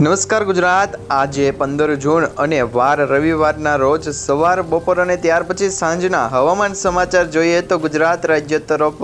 નમસ્કાર ગુજરાત. આજે પંદર જૂન અને વાર રવિવારના રોજ સવાર, બપોર અને ત્યાર પછી સાંજના હવામાન સમાચાર જોઈએ તો ગુજરાત રાજ્ય તરફ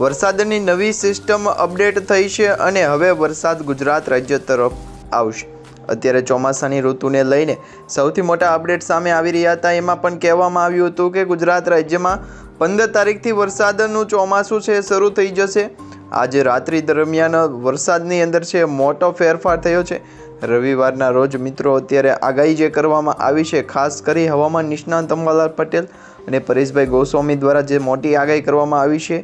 વરસાદની નવી સિસ્ટમ અપડેટ થઈ છે અને હવે વરસાદ ગુજરાત રાજ્ય તરફ આવશે. અત્યારે ચોમાસાની ઋતુને લઈને સૌથી મોટા અપડેટ સામે આવી રહ્યા હતા. એમાં પણ કહેવામાં આવ્યું હતું કે ગુજરાત રાજ્યમાં પંદર તારીખથી વરસાદનું ચોમાસું છે, શરૂ થઈ જશે. આજે રાત્રિ દરમિયાન વરસાદની અંદર છે, મોટો ફેરફાર થયો છે. રવિવારના રોજ મિત્રો અત્યારે આગાહી જે કરવામાં આવી છે, ખાસ કરી હવામાન નિષ્ણાંત અંબાલાલ પટેલ અને પરેશભાઈ ગોસ્વામી દ્વારા જે મોટી આગાહી કરવામાં આવી છે.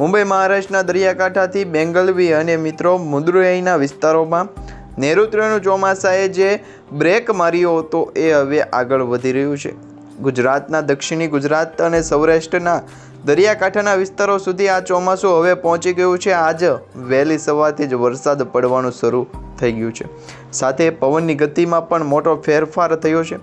મુંબઈ મહારાષ્ટ્રના દરિયાકાંઠાથી બેંગલવી અને મિત્રો મુદ્રુયાઈના વિસ્તારોમાં નૈઋત્યનું ચોમાસાએ જે બ્રેક માર્યો હતો એ હવે આગળ વધી રહ્યું છે. ગુજરાતના દક્ષિણી ગુજરાત અને સૌરાષ્ટ્રના દરિયાકાંઠાના વિસ્તારો સુધી આ ચોમાસું હવે પહોંચી ગયું છે. આજ વહેલી સવારથી જ વરસાદ પડવાનું શરૂ થઈ ગયું છે. સાથે પવનની ગતિમાં પણ મોટો ફેરફાર થયો છે.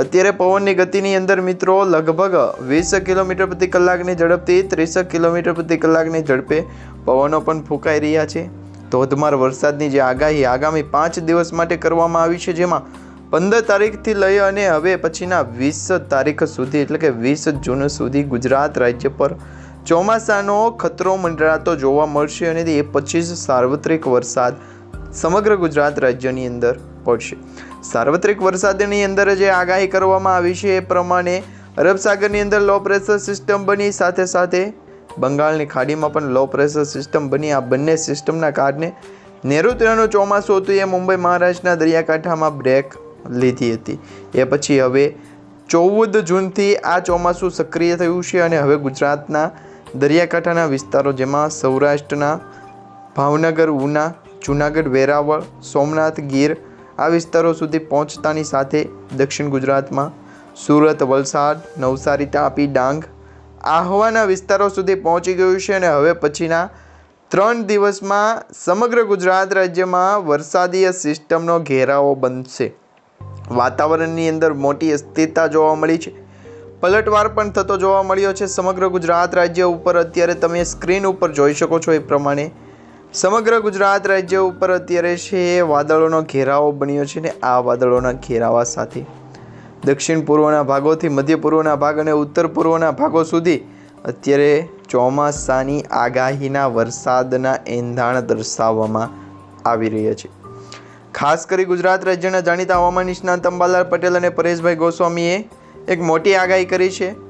અત્યારે પવનની ગતિની અંદર મિત્રો લગભગ વીસ કિલોમીટર પ્રતિ કલાકની ઝડપથી ત્રીસ કિલોમીટર પ્રતિ કલાકની ઝડપે પવનો પણ ફૂંકાઈ રહ્યા છે. ધોધમાર વરસાદની જે આગાહી આગામી પાંચ દિવસ માટે કરવામાં આવી છે, જેમાં પંદર તારીખથી લઈ અને હવે પછીના વીસ તારીખ સુધી, એટલે કે વીસ જૂન સુધી ગુજરાત રાજ્ય પર ચોમાસાનો ખતરો મંડરાતો જોવા મળશે અને એ પછી જ સાર્વત્રિક વરસાદ સમગ્ર ગુજરાત રાજ્યની અંદર પડશે. સાર્વત્રિક વરસાદની અંદર જે આગાહી કરવામાં આવી છે એ પ્રમાણે અરબ સાગરની અંદર લો પ્રેશર સિસ્ટમ બની, સાથે સાથે બંગાળની ખાડીમાં પણ લો પ્રેશર સિસ્ટમ બની. આ બંને સિસ્ટમના કારણે નૈઋત્યનું ચોમાસું હતું, એ મુંબઈ મહારાષ્ટ્રના દરિયાકાંઠામાં બ્રેક લીધી હતી. એ પછી હવે ચૌદ જૂનથી આ ચોમાસું સક્રિય થયું છે અને હવે ગુજરાતના દરિયાકાંઠાના વિસ્તારો, જેમાં સૌરાષ્ટ્રના ભાવનગર, ઉના જૂનાગઢ, વેરાવળ, સોમનાથ, ગીર આ વિસ્તારો સુધી પહોંચતાની સાથે દક્ષિણ ગુજરાતમાં સુરત, વલસાડ, નવસારી, તાપી, ડાંગ આહવાના વિસ્તારો સુધી પહોંચી ગયું છે અને હવે પછીના ત્રણ દિવસમાં સમગ્ર ગુજરાત રાજ્યમાં વરસાદીય સિસ્ટમનો ઘેરાવો બનશે. વાતાવરણની અંદર મોટી અસ્થિરતા જોવા મળી છે. પલટવાર પણ થતો જોવા મળ્યો છે. સમગ્ર ગુજરાત રાજ્ય ઉપર અત્યારે તમે સ્ક્રીન ઉપર જોઈ શકો છો એ પ્રમાણે સમગ્ર ગુજરાત રાજ્ય ઉપર અત્યારે છે એ વાદળોનો ઘેરાવો બન્યો છે ને આ વાદળોના ઘેરાવા સાથે. દક્ષિણ પૂર્વના ભાગોથી મધ્ય પૂર્વના ભાગ અને ઉત્તર પૂર્વના ભાગો સુધી અત્યારે ચોમાસાની આગાહીના વરસાદના એંધાણ દર્શાવવામાં આવી રહ્યા છે. ખાસ કરી ગુજરાત રાજ્યના જાણીતા હવામાન નિષ્ણાંત અંબાલાલ પટેલ અને પરેશભાઈ ગોસ્વામીએ એક મોટી આગાહી કરી છે.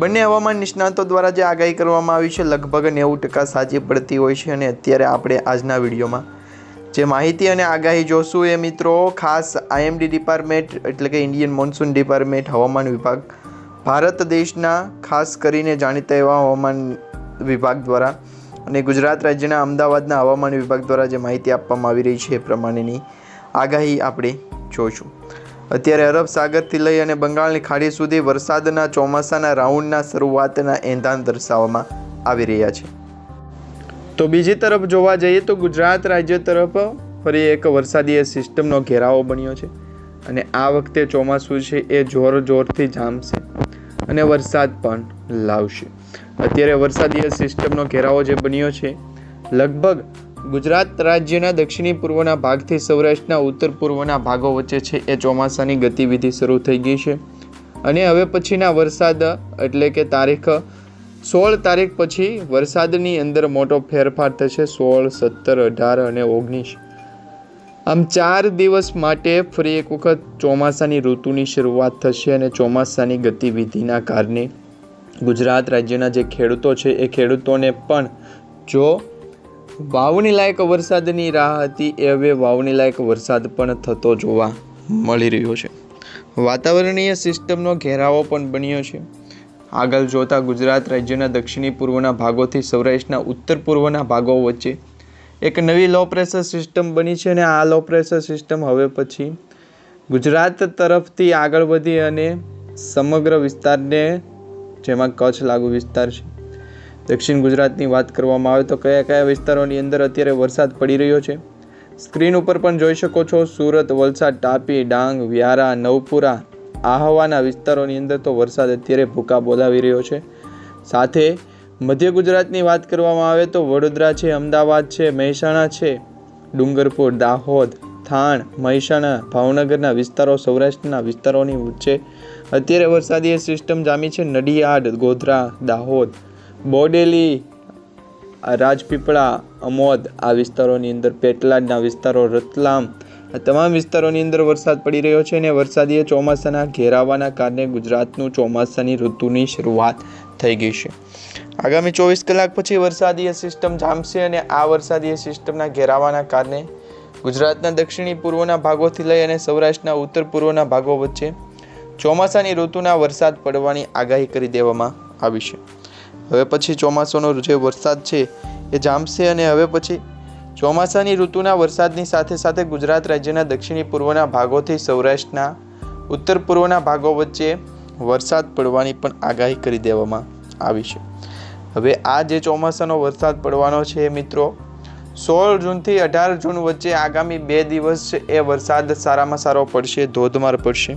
બંને હવામાન નિષ્ણાતો દ્વારા જે આગાહી કરવામાં આવી છે, લગભગ નેવું ટકા સાચી પડતી હોય છે અને અત્યારે આપણે આજના વિડીયોમાં જે માહિતી અને આગાહી જોશું એ મિત્રો ખાસ આઈએમડી ડિપાર્ટમેન્ટ એટલે કે ઇન્ડિયન મોન્સૂન ડિપાર્ટમેન્ટ હવામાન વિભાગ, ભારત દેશના ખાસ કરીને જાણીતા એવા હવામાન વિભાગ દ્વારા અને ગુજરાત રાજ્યના અમદાવાદના હવામાન વિભાગ દ્વારા જે માહિતી આપવામાં આવી રહી છે એ પ્રમાણેની આગાહી આપણે જોઈશું. અત્યારે અરબ સાગરથી લઈ અને બંગાળની ખાડી સુધી વરસાદના ચોમાસાના રાઉન્ડના શરૂઆતના એંધાણ દર્શાવવામાં આવી રહ્યા છે. તો બીજી તરફ જોવા જઈએ તો ગુજરાત રાજ્ય તરફ ફરી એક વરસાદીય સિસ્ટમનો ઘેરાવો બન્યો છે અને આ વખતે ચોમાસું છે એ જોર જોરથી જામશે અને વરસાદ પણ લાવશે. અત્યારે વરસાદીય સિસ્ટમનો ઘેરાવો જે બન્યો છે, લગભગ ગુજરાત રાજ્યના દક્ષિણી પૂર્વના ભાગથી સૌરાષ્ટ્રના ઉત્તર પૂર્વના ભાગો વચ્ચે છે. એ ચોમાસાની ગતિવિધિ શરૂ થઈ ગઈ છે. અને હવે પછીના વરસાદ, એટલે કે તારીખ, સોળ તારીખ પછી વરસાદની અંદર મોટો ફેરફાર થશે. સોળ, સત્તર, અઢાર અને ઓગણીસ. આમ ચાર દિવસ માટે ફરી એક વખત ચોમાસાની ઋતુની શરૂઆત થશે અને ચોમાસાની ગતિવિધિના કારણે ગુજરાત રાજ્યના જે ખેડૂતો છે, એ ખેડૂતોને પણ જો વાવણી લાયક વરસાદની રાહ હતી. એ હવે વાવણી લાયક વરસાદ પણ થતો જોવા મળી રહ્યો છે. વાતાવરણીય સિસ્ટમનો ઘેરાવો પણ બન્યો છે. આગળ જોતા ગુજરાત રાજ્યના દક્ષિણી પૂર્વના ભાગોથી સૌરાષ્ટ્રના ઉત્તર પૂર્વના ભાગો વચ્ચે એક નવી લો પ્રેશર સિસ્ટમ બની છે અને આ લો પ્રેશર સિસ્ટમ હવે પછી ગુજરાત તરફથી આગળ વધી અને સમગ્ર વિસ્તારને, જેમાં કચ્છ લાગુ વિસ્તાર છે દક્ષિણ ગુજરાતની વાત કરવામાં આવે તો કયા કયા વિસ્તારોની અંદર અત્યારે વરસાદ પડી રહ્યો છે? સ્ક્રીન ઉપર પણ જોઈ શકો છો, સુરત, વલસાડ, તાપી, ડાંગ, વ્યારા, નવપુરા આહવાના વિસ્તારોની અંદર તો વરસાદ અત્યારે ભૂકા બોલાવી રહ્યો છે. સાથે મધ્ય ગુજરાતની વાત કરવામાં આવે તો વડોદરા છે, અમદાવાદ છે, મહેસાણા છે, ડુંગરપુર, દાહોદ, થાણ, મહેસાણા, ભાવનગરના વિસ્તારો, સૌરાષ્ટ્રના વિસ્તારોની વચ્ચે અત્યારે વરસાદી સિસ્ટમ જામી છે. નડિયાદ, ગોધરા, દાહોદ બોડેલી રાજપીપળા, અમોદ, આ વિસ્તારોની અંદર પેટલાદના વિસ્તારો, રતલામ, આ તમામ વિસ્તારોની અંદર વરસાદ પડી રહ્યો છે અને વરસાદીય ચોમાસાના ઘેરાવાના કારણે ગુજરાતનું ચોમાસાની ઋતુની શરૂઆત થઈ ગઈ છે. આગામી ચોવીસ કલાક પછી વરસાદીય સિસ્ટમ જામશે અને આ વરસાદીય સિસ્ટમના ઘેરાવાના કારણે ગુજરાતના દક્ષિણી પૂર્વના ભાગોથી લઈ અને સૌરાષ્ટ્રના ઉત્તર પૂર્વના ભાગો વચ્ચે ચોમાસાની ઋતુના વરસાદ પડવાની આગાહી કરી દેવામાં આવી છે. હવે પછી ચોમાસાનો જે વરસાદ છે એ જામશે અને હવે પછી ચોમાસાની ઋતુના વરસાદની સાથે સાથે ગુજરાત રાજ્યના દક્ષિણી પૂર્વના ભાગોથી સૌરાષ્ટ્રના ઉત્તર પૂર્વના ભાગો વચ્ચે વરસાદ પડવાની પણ આગાહી કરી દેવામાં આવી છે. હવે આ જે ચોમાસાનો વરસાદ પડવાનો છે મિત્રો, સોળ જૂનથી અઢાર જૂન વચ્ચે આગામી બે દિવસ એ વરસાદ સારામાં સારો પડશે, ધોધમાર પડશે.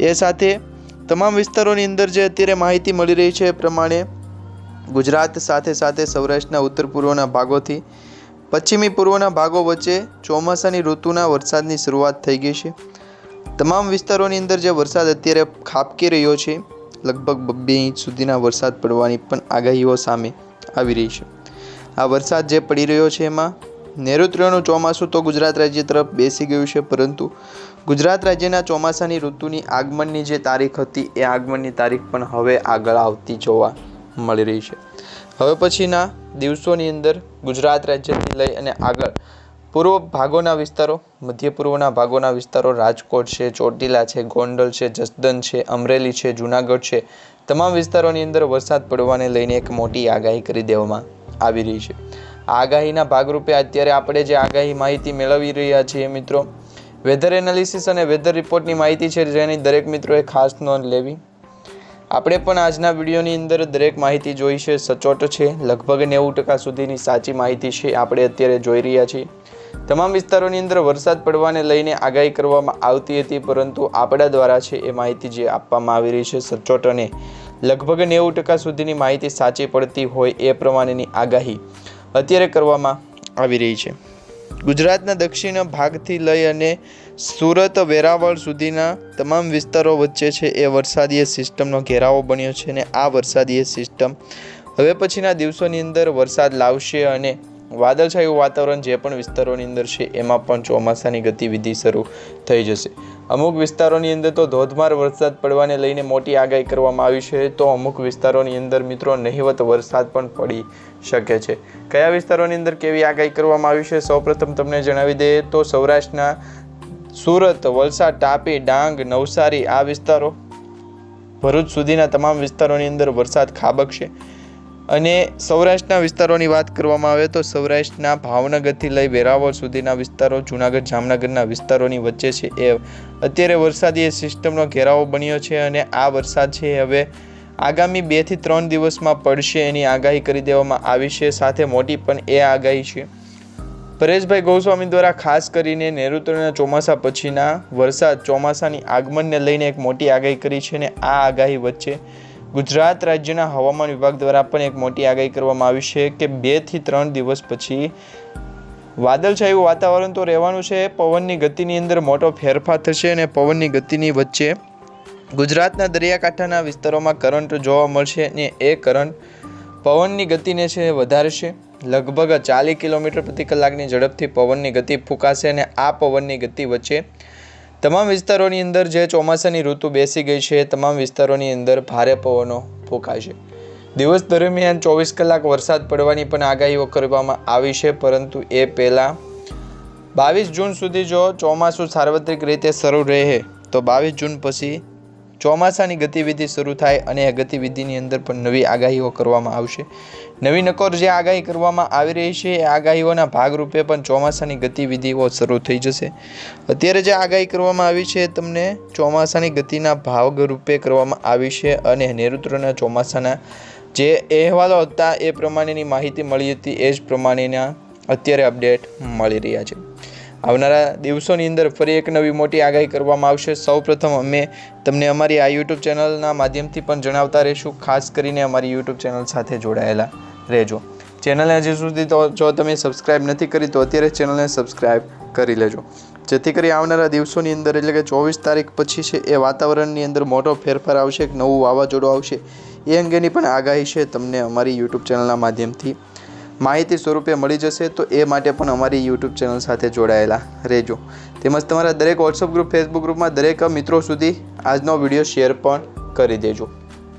એ સાથે તમામ વિસ્તારોની અંદર જે અત્યારે માહિતી મળી રહી છે એ પ્રમાણે ગુજરાત સાથે સાથે સૌરાષ્ટ્રના ઉત્તર પૂર્વના ભાગોથી પશ્ચિમી પૂર્વના ભાગો વચ્ચે ચોમાસાની ઋતુના વરસાદની શરૂઆત થઈ ગઈ છે. તમામ વિસ્તારોની અંદર જે વરસાદ અત્યારે ખાબકી રહ્યો છે, લગભગ બે ઇંચ સુધીના વરસાદ પડવાની પણ આગાહીઓ સામે આવી રહી છે. આ વરસાદ જે પડી રહ્યો છે એમાં નૈઋત્યનું ચોમાસું તો ગુજરાત રાજ્ય તરફ બેસી ગયું છે, પરંતુ ગુજરાત રાજ્યના ચોમાસાની ઋતુની આગમનની જે તારીખ હતી, એ આગમનની તારીખ પણ હવે આગળ આવતી જોવા મળી રહી છે. હવે પછીના દિવસોની અંદર ગુજરાત રાજ્યથી લઈ અને આગળ પૂર્વ ભાગોના વિસ્તારો, મધ્ય પૂર્વના ભાગોના વિસ્તારો, રાજકોટ છે, ચોટીલા છે, ગોંડલ છે જસદન છે, અમરેલી છે, જુનાગઢ છે, તમામ વિસ્તારોની અંદર વરસાદ પડવાને લઈને એક મોટી આગાહી કરી દેવામાં આવી રહી છે. આગાહીના ભાગરૂપે અત્યારે આપણે જે આગાહી માહિતી મેળવી રહ્યા છીએ મિત્રો વેધર એનાલિસિસ અને વેધર રિપોર્ટની માહિતી છે જેની દરેક મિત્રોએ ખાસ નોંધ લેવી. આપણે પણ આજના વિડીયોની અંદર દરેક માહિતી જોઈ છે, સચોટ છે, લગભગ નેવું ટકા સુધીની સાચી માહિતી છે, આપણે અત્યારે જોઈ રહ્યા છીએ. તમામ વિસ્તારોની અંદર વરસાદ પડવાને લઈને આગાહી કરવામાં આવતી હતી, પરંતુ આપણા દ્વારા છે એ માહિતી જે આપવામાં આવી રહી છે, સચોટ અને લગભગ નેવું ટકા સુધીની માહિતી સાચી પડતી હોય એ પ્રમાણેની આગાહી અત્યારે કરવામાં આવી રહી છે. ગુજરાતના દક્ષિણ ભાગથી લઈ અને સુરત, વેરાવળ સુધીના તમામ વિસ્તારો વચ્ચે છે એ વરસાદીય સિસ્ટમનો ઘેરાવો બન્યો છે અને આ વરસાદીય સિસ્ટમ હવે પછીના દિવસોની અંદર વરસાદ લાવશે અને વાદળછાયું વાતાવરણ જે પણ વિસ્તારોની અંદર છે, એમાં પણ ચોમાસાની ગતિવિધિ શરૂ થઈ જશે. અમુક વિસ્તારોની અંદર તો ધોધમાર વરસાદ પડવાને લઈને મોટી આગાહી કરવામાં આવી છે, તો અમુક વિસ્તારોની અંદર મિત્રો નહિવત વરસાદ પણ પડી શકે છે. કયા વિસ્તારોની અંદર કેવી આગાહી કરવામાં આવી છે, સૌપ્રથમ તમને જણાવી દઈએ તો સૌરાષ્ટ્રના સુરત, વલસાડ, તાપી, ડાંગ, નવસારી આ વિસ્તારો ભરૂચ સુધીના તમામ વિસ્તારોની અંદર વરસાદ ખાબકશે અને સૌરાષ્ટ્રના વિસ્તારોની વાત કરવામાં આવે તો સૌરાષ્ટ્રના ભાવનગરથી લઈ વેરાવળ સુધીના વિસ્તારો, જૂનાગઢ, જામનગરના વિસ્તારોની વચ્ચે છે. એ અત્યારે વરસાદી સિસ્ટમનો ઘેરાવો બન્યો છે અને આ વરસાદ છે હવે આગામી બેથી ત્રણ દિવસમાં પડશે એની આગાહી કરી દેવામાં આવી છે. સાથે મોટી પણ એ આગાહી છે. પરેશભાઈ ગોસ્વામી દ્વારા ખાસ કરીને નૈઋત્યના ચોમાસા પછીના વરસાદ ચોમાસાની આગમનને લઈને એક મોટી આગાહી કરી છે અને આ આગાહી વચ્ચે ગુજરાત રાજ્યના હવામાન વિભાગ દ્વારા પણ એક મોટી આગાહી કરવામાં આવી છે કે બેથી ત્રણ દિવસ પછી વાદળછાયું વાતાવરણ તો રહેવાનું છે, પવનની ગતિની અંદર મોટો ફેરફાર થશે અને પવનની ગતિની વચ્ચે ગુજરાતના દરિયાકાંઠાના વિસ્તારોમાં કરંટ જોવા મળશે અને એ કરંટ પવનની ગતિને છે વધારશે. લગભગ ચાલીસ કિલોમીટર પ્રતિ કલાકની ઝડપથી પવનની ગતિ ફૂંકાશે અને આ પવનની ગતિ વચ્ચે તમામ વિસ્તારોની અંદર જે ચોમાસાની ઋતુ બેસી ગઈ છે, તમામ વિસ્તારોની અંદર ભારે પવનો છે. દિવસ દરમિયાન ચોવીસ કલાક વરસાદ પડવાની પણ આગાહીઓ કરવામાં આવી છે, પરંતુ એ પહેલાં બાવીસ જૂન સુધી જો ચોમાસું સાર્વત્રિક રીતે શરૂ રહે, તો બાવીસ જૂન પછી ચોમાસાની ગતિવિધિ શરૂ થાય અને એ ગતિવિધિની અંદર પણ નવી આગાહીઓ કરવામાં આવશે. નવી નકોર જે આગાહી કરવામાં આવી રહી છે, એ આગાહીઓના ભાગરૂપે પણ ચોમાસાની ગતિવિધિઓ શરૂ થઈ જશે. અત્યારે જે આગાહી કરવામાં આવી છે તમને ચોમાસાની ગતિના ભાગરૂપે કરવામાં આવી છે અને નૈઋત્યના ચોમાસાના જે અહેવાલો હતા, એ પ્રમાણેની માહિતી મળી હતી, એ જ પ્રમાણેના અત્યારે અપડેટ મળી રહ્યા છે. આવનારા દિવસોની અંદર ફરી એક નવી મોટી આગાહી કરવામાં આવશે. સૌપ્રથમ અમે તમને અમારી આ યુટ્યુબ ચેનલના માધ્યમથી પણ જણાવતા રહીશું. ખાસ કરીને અમારી યુટ્યુબ ચેનલ સાથે જોડાયેલા રહેજો. ચેનલને હજી સુધી તો જો તમે સબસ્ક્રાઈબ નથી કરી તો અત્યારે ચેનલને સબસ્ક્રાઈબ કરી લેજો. જેથી કરી આવનારા દિવસોની અંદર એટલે કે ચોવીસ તારીખ પછી છે એ વાતાવરણની અંદર મોટો ફેરફાર આવશે, એક નવું વાવાઝોડું આવશે. એ અંગેની પણ આગાહી છે તમને અમારી યુટ્યુબ ચેનલના માધ્યમથી. માહિતી સ્વરૂપે મળી જશે તો એ માટે પણ અમારી યુટ્યુબ ચેનલ સાથે જોડાયેલા રહેજો. તેમજ તમારા દરેક વોટ્સઅપ ગ્રુપ ફેસબુક ગ્રુપમાં દરેક મિત્રો સુધી આજનો વીડિયો શેર પણ કરી દેજો.